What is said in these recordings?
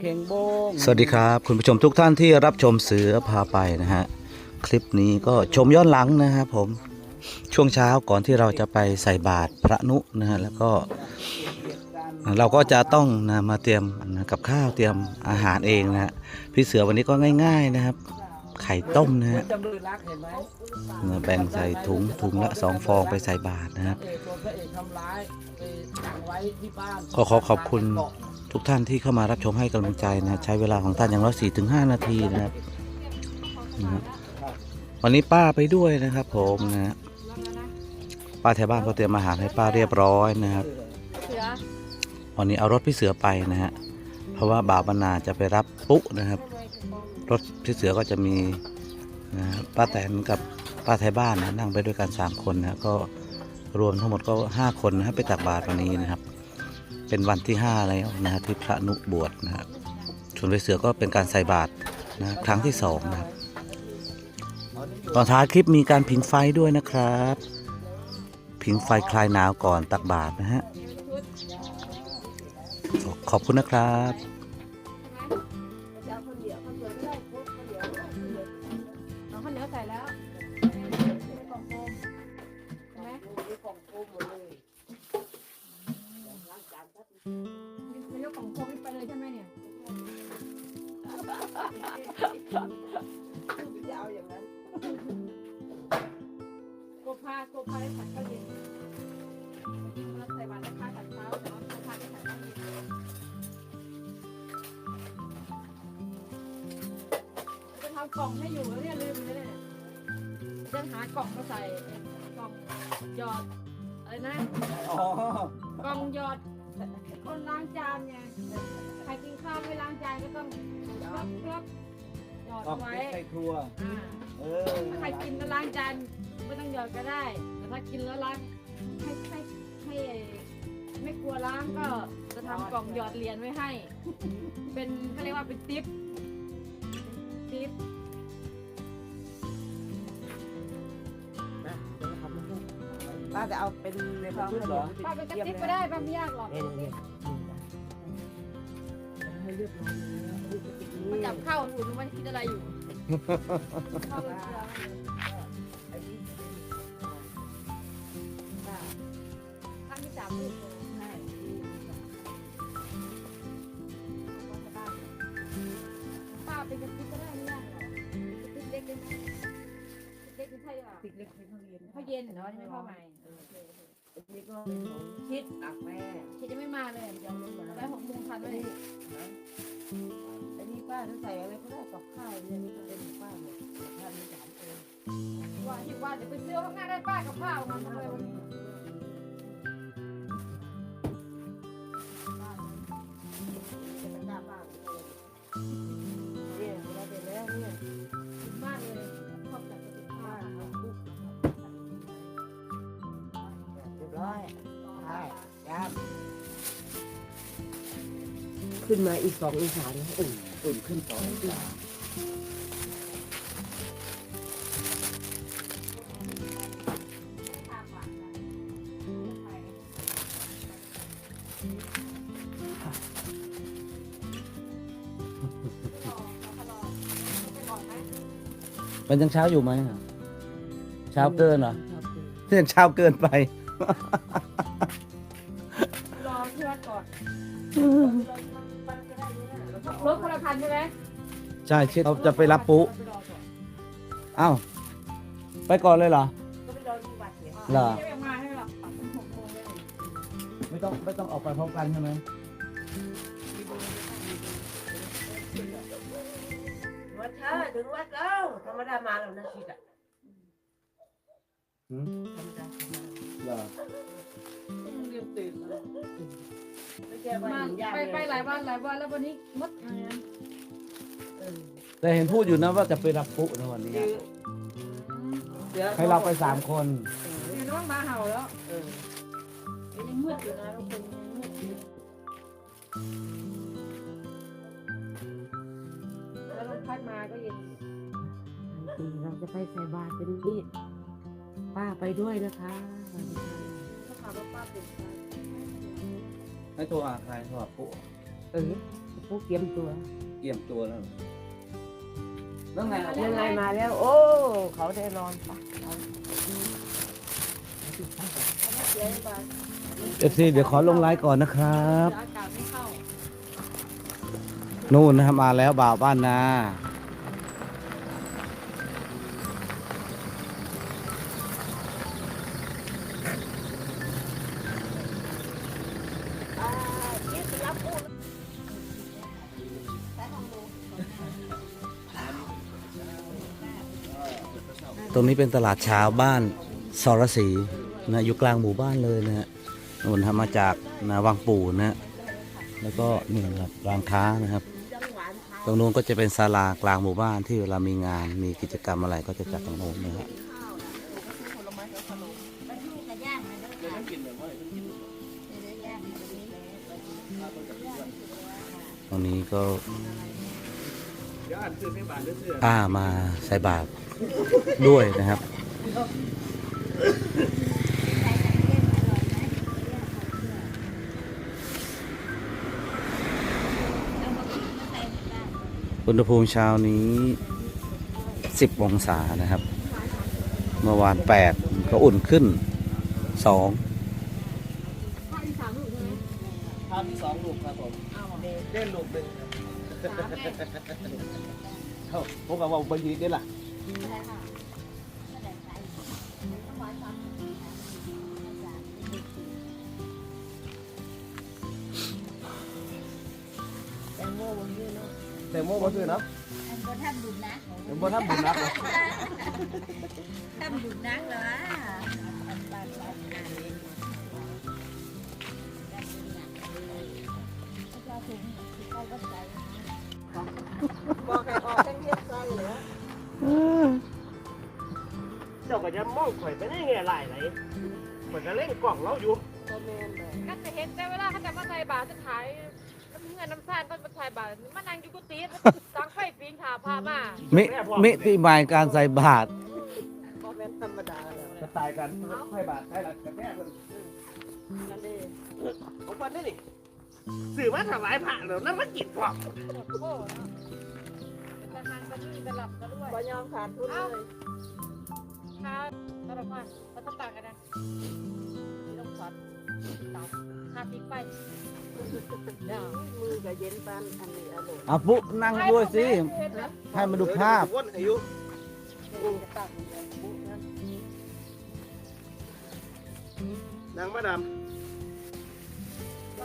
เข่งโบงสวัสดีครับ คุณผู้ชมทุกท่านที่รับชมเสือพาไปนะฮะคลิปนี้ก็ชมย้อนหลังนะครับผมช่วงเช้าก่อนที่เราจะไปใส่บาตรพระนุนะฮะแล้วก็ เราก็จะต้องนะมาเตรียมนะกับข้าวเตรียมอาหารเองนะฮะพี่เสือวันนี้ก็ง่าย ๆนะครับ ไข่ต้มนะฮะจำเลยรักเห็นไหมนะแบ่งใส่ถุงถุงละสองฟองไปใส่บาตรนะครับ พระเอกโดนพระเอกทำร้ายไปขังไว้ที่บ้าน ก็ขอขอบคุณ ทุกท่านที่เข้ามารับชมให้กำลังใจนะใช้เวลาของท่านอย่างน้อยสี่ถึงห้านาทีนะครับนะวันนี้ป้าไปด้วยนะครับ ผมนะป้าแถวบ้านก็เตรียมอาหารให้ป้าเรียบร้อยนะครับวันนี้เอารถพี่เสือไปนะฮะเพราะว่าบ่าวบรรณาจะไปรับปุ๊นะครับ รถพี่เสือก็จะมีนะป้าแตนกับป้าไทยบ้านนะนั่งไปด้วยกันสามคนนะก็รวมทั้งหมดก็ห้าคนนะครับไปตักบาตรวันนี้นะครับ เป็นวันที่ห้าแล้วนะฮะที่พระนุบวชนะครับส่วนพี่เสือก็เป็นการใส่บาตรนะครั้งที่สองนะครับตอนท้ายคลิปมีการผิงไฟด้วยนะครับ ผิงไฟคลายหนาวก่อนตักบาตรนะฮะขอบคุณนะครับ จะเอาอย่างนั้นโกพาโกพาได้ผัดข้าวเย็นเราใส่บาตรแล้วข้าวผัดเช้าแต่ว่าโกพาได้ผัดข้าวเย็นจะทำกล่องให้อยู่แล้วเนี่ยลืมเลยเนี่ยจะหากล่องมาใส่กล่องหยอดอะไรนะอ๋อกล่องหยอด คนล้างจานไงใครกินข้าวไม่ล้างจานก็ต้องครบครบหยอดกล่องไว้ใส่ครัว อ่าเออถ้าใครกินแล้วล้างจานไม่ต้องหยอดก็ได้ แต่ถ้ากินแล้วล้างให้ให้ให้ไม่กลัวล้างก็จะทำกล่องหยอดเหรียญไว้ให้ เป็นเขาเรียกว่าเป็นทิปทิป ป้าจะเอาเป็นในพระพุทธเหรอป้าเป็นกระติบก็ได้ป้าไม่ยากหรอกเนี่ยเนี่ยให้เรียบร้อยแล้วนี่กระติกมานี่จับเข้าหนูนึกว่าคิดอะไรอยู่เข้าไปเจออันนี้ตั้งที่สามลูกเลยใช่ป้าเป็นกระติบก็ได้ไม่ยากหรอกกระติบเล็กได้ไหมกระติบเล็กไม่ใช่หรอติกเล็กเป็นข้าวเย็นข้าวเย็นเนาะนี่ไม่ข้าวใหม่อั นี่ก็เป็นของชิดตักแม่คิดจะไม่มาเลยเดี๋ยวไปหกโมงทันไหมอันนี้นะอันนี้ป้าจะใส่อะไรก็ได้กับข้าวเนี่ยนี่ก็เป็นของป้าหมดท่านมีสามเองว่าที่ว่าจะไปซื้อข้างหน้าได้ป้ากับข้าวมาทำไมวันนี้ อยใช่ครับขึ้นมาอีกสององศาเลยอุ่นอุ่นขึ้นสององศามันยังเช้าอยู่ไหมเช้าเกินเหรอยังเช้าเกินไป รอเพื่อนก่อนรถคนละคันใช่ไหมใช่เช่เขาจะไปรับปุ๊ไปรอก่อนอ้าวไปก่อนเลยเหรอก็ไปรอดูบัตรเนี่ยเหรอไม่มาให้หรอกหกโมงเลยไม่ต้องไม่ต้องออกไปพร้อมกันใช่ไหมวัดช้าถึงวัดแล้วธรรมดามาแล้วนะชิดอะหืมธรรมดา เหรอเรียบตื่นแล้วไม่ใช่ว่ามาหญิงยากไปไปหลายวันหลายวันแล้ววันนี้มดงานเออแต่เห็นพูดอยู่นะว่าจะไปรับปุ๊ในวันนี้คือเสือให้เราไปสามคนเห็นว่ามาเห่าแล้วเออยังมืดอยู่นะทุกคนยังมืดอยู่แล้วลมพัดมาก็เย็นเราจะไปใส่บาตรเป็นมีด ป้าไปด้วยนะคะถ้าขับรถป้าตื่นเช้าให้โทรหาใครโทรหาปุ๊เออผู้เตรียมตัวเกี่ยมตัวแล้วแล้วไงยังไงมาแล้ว โอ้ เขาได้นอนปะเราเอฟซีเดี๋ยวขอลงไลน์ก่อนนะครับ อากาศไม่เข้า นู่นนะครับมาแล้วบ่าวบ้านนา รงนี้เป็นตลาดเช้าบ้านสรศรีนะอยู่กลางหมู่บ้านเลยนะฮะนู่นทำมาจากนะวังปู่นะฮะแล้วก็นี่นะครับรานค้านะครับ ตรงนู้นก็จะเป็นศาลากลางหมู่บ้านที่เวลามีงานมีกิจกรรมอะไรก็จะจัดตรงนู้นนะฮะตรงนี้ก็ ป้ามาใส่บาตรด้วยนะครับอุณหภูมิเช้านี้ 10 องศานะครับ เมื่อวาน 8 ก็อุ่นขึ้น 2ภาคอีสานลูกใช่ไหมภาพที่สองลูกครับผมเอาเหรอเล่นลูกหนึ่ง สามแม่ ผมกับว่าบางทีได้ล่ะ แตงโมบนยืนเนาะ แต่โม่มาซื้อเนาะ อันก็ทำบุญนะ เดี๋ยวบ่ทำบุญนักเลย ทำบุญนักเหรออันบ้านบ้านงานเลี้ยงมาทำบุญหนักเลยแล้วก็ถึงเข้าวัดใจ บอกให้ออกแตงเฮ็ดใจเหรอเจ้าก็จะมองข่อยไปได้ไงหลายไหลข่อยก็เล่นกล่องเราอยู่ก็แม่นเลยก็จะเห็นแต่เวลาเขาจะมาใส่บาตรจะขายน้ำเงินน้ำซ่านก็มาใส่บาตรมานั่งอยู่กุฏิตั้งไฟปีนขาพามามิมิติหมายการใส่บาตรก็แม่นธรรมดาเลยจะตายกันให้บาตรให้หลักกันแน่เลยนั่นเองของคนนี่นี่ สื่อมาถวายพระแล้วนั่นมากินพร้อมโอ้โหเนาะเป็นทหารก็มีตลับก็ด้วยบ่ยอมขาดทุนเลยค่าตลับมาเราต้องต่างกันนะมีต้องสอนเตาค่าพริกไปเดี๋ยวมือก็เย็นปานอันนี้อร่อยอะปุ๊นั่งด้วยสิ ให้มาดูภาพ วนอายุจะตักบุนั้นนางมาดา ม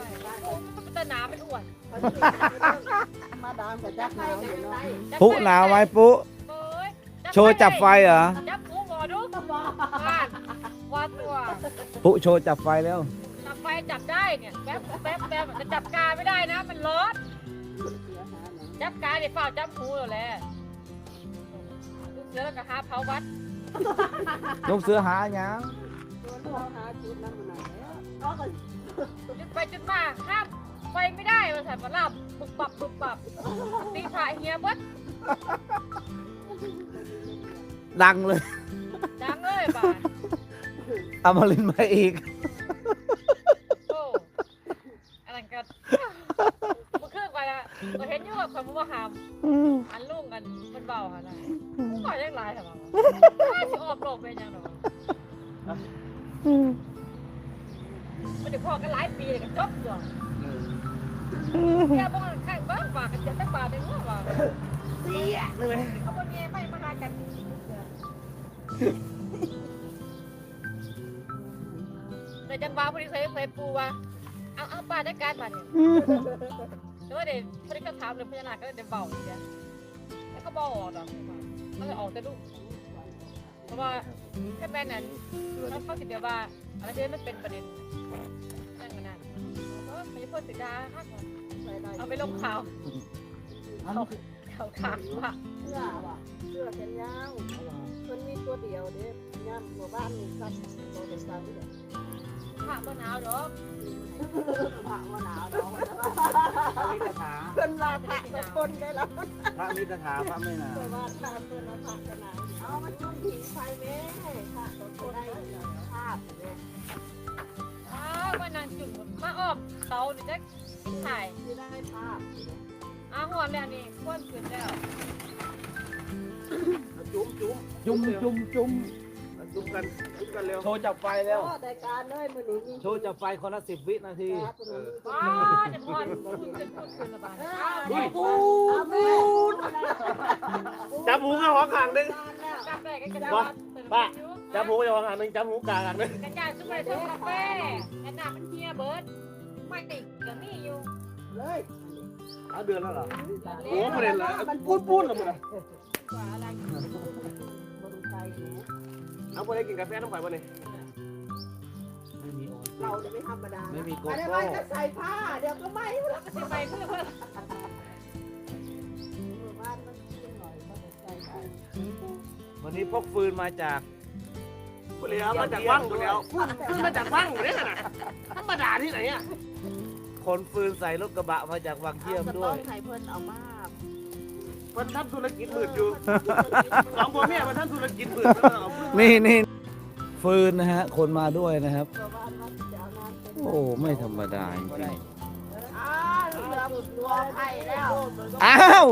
มันจะหนาเป็นอ้วนมาดามกับจักหนาวอยู่เนาะปุ๊หนาวไหมปุ๊เอ้ยโชว์จับไฟเหรอจับปูหมอดูว่าว่าตัวปุ๊โชว์จับไฟแล้ว จับไฟจับได้เนี่ยแป๊บแป๊บแป๊บจะจับกาไม่ได้นะ มันร้อนจับกาเดี๋ยวเปล่าจับหูแล้วแหละลูกเสือแล้วก็หาเผาวัดลูกเสือหาหยังตัวหาชุดนั้นมาไหนแล้ว จุดไปจุดมาห้ามไฟไม่ได้มันใส่ปลาลับปุบปับปุบปับตีถ่ายเฮียเบดดังเลยดังเลยบ้านเอามาลินมาอีกโอ้อันนั้นก็มันขึ้นไปละก็เห็นอยู่ว่าคนมันว่าหามอันลุงกันมันเบาขนาดกูก็ยังหลายแต่ว่าสิออกโลกเป็นยังไงมั พอกันหลายปีเลยกันจบตัวแค่บ้านข้างบ้านฝากกันจะได้บาทเองว่าเสียเลยเอาบนเมียไม่มาหากันแต่จังหวะพอดีเคยเคยปูว่าเอาเอาปลาได้การมาเนี่ยแต่ว่าเดี๋ยวพอดีก็ถามเรื่องพญานาคก็เดี๋ยวเบาอีกแล้วแล้วก็บอกดอกมันเลยออกแต่ลูกเพราะว่าแค่แม่นั้นเขาเขาคิดเดียวว่าอะไรที่มันเป็นประเด็นนั่นกันนั่นเออ ไม่ใช่พูดสิดาฮักเอาไปลงข่าวข่าวข่าวว่าเสื้อว่ะเสื้อแขนยาวมันมีตัวเดียวเด้ย่ำหมู่บ้านมีสักตัวเป็นสักเดียวผ้าก็หนาวดอกผักมะนาวดอกพระมิตรถาเพิ่นว่าผักทุกคนได้แล้วพระมิตรถาพระไม่นาเพิ่นว่าถ้าเพิ่นว่าผักกะนาวเอามาจุ่มผิงไฟแม่ผักทุกคนได้ภาพแม่อ้า วมานางจุ่มมาออกเตาเนี่ยจะถ่ายที่ได้ภาพอาหอนแล้วนี่ก้นขึ้นแล้วจุ้มจุ้มจุ่มจุ่มจุ่มจุ้มกันจุ้มกันเร็วโชว์จับไฟแล้วรายการเลยมือนี้มีโชว์จับไฟคนละสิบวินาทีอ๋อจะพอนจะพูดขึ้นละบาดอุ้ยปูนจับหมูกับหัวขางหนึงจับได้ก็จะป้าป้า จัจับบหมูกับหัวขางหนึงจับหมูกลางขางหนึงกันยาซุปไปชงกาแฟแอนนามันเฮียเบิร์ดไม่ติดกับนี่อยู่เลยเอาเดือนแล้วเหรอเโอ้ประเด็นละปุ้นปุ้นเหรอมึงกว่าอะไรบริใจเนี่ยเอาไปได้กินกาแฟน้ำข่อยบ่เนี่ยไม่มีโอเราเนี่ยไม่ธรรมดาไม่มีโกอะไรโก้ไว้ก็ใส่ผ้า เดี๋ยวก็ไม่รู้จะไปเพื่อเพื่อบ้านมันกินหน่อยก็ใส่ไปวันนี้พกฟืนมาจาก กูเลยเอามาจากว่างกูแล้วขึ้นมาจากว่างเนี่ยนะธรรมดาที่ไหนอะขนฟืนใส่รถกระบะมาจากวังเยี่ยมด้วยใส่เพิ่นเอามามันทำธุรกิจมืดอยู่สองผัวเมียมันทำธุรกิจมืดแล้วเอาเพื่อนนี่นี่ฟืนนะฮะ คนมาด้วยนะครับชาวบ้านมันจะเอาน้ำเป็นโอ้ไม่ธรรมดาจริงอ้าวเรือบุดรัวไผ่แล้ว ๆอ้าว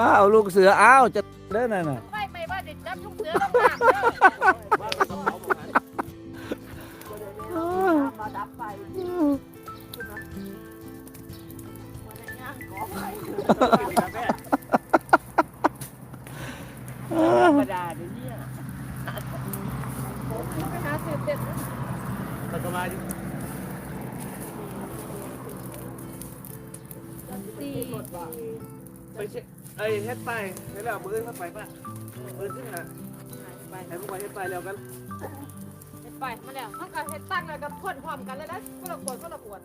อ้าวลูกเสืออ้าวจะเด้อนั่นน่ะไม่ไม่ว่าติดจับทุกเสือต้องหนักเด้อมาดับไฟขึ้นมาวันนี้ย่างขอไฟกาแฟธรรมดาไปหาสืบเด็ดมันก็มาสี่ ไปเช็คไอ้เฮ็ดไปเฮ็ดแล้วมือเข้าไปป่ะมือขึ้นหาไปให้พวกไปเฮ็ดไปแล้วกันเฮ็ดไปมาแล้วมันก็เฮ็ดตั้งแล้วก็พ่นพร้อมกันเลยนะก็ละขวดก็ละขวด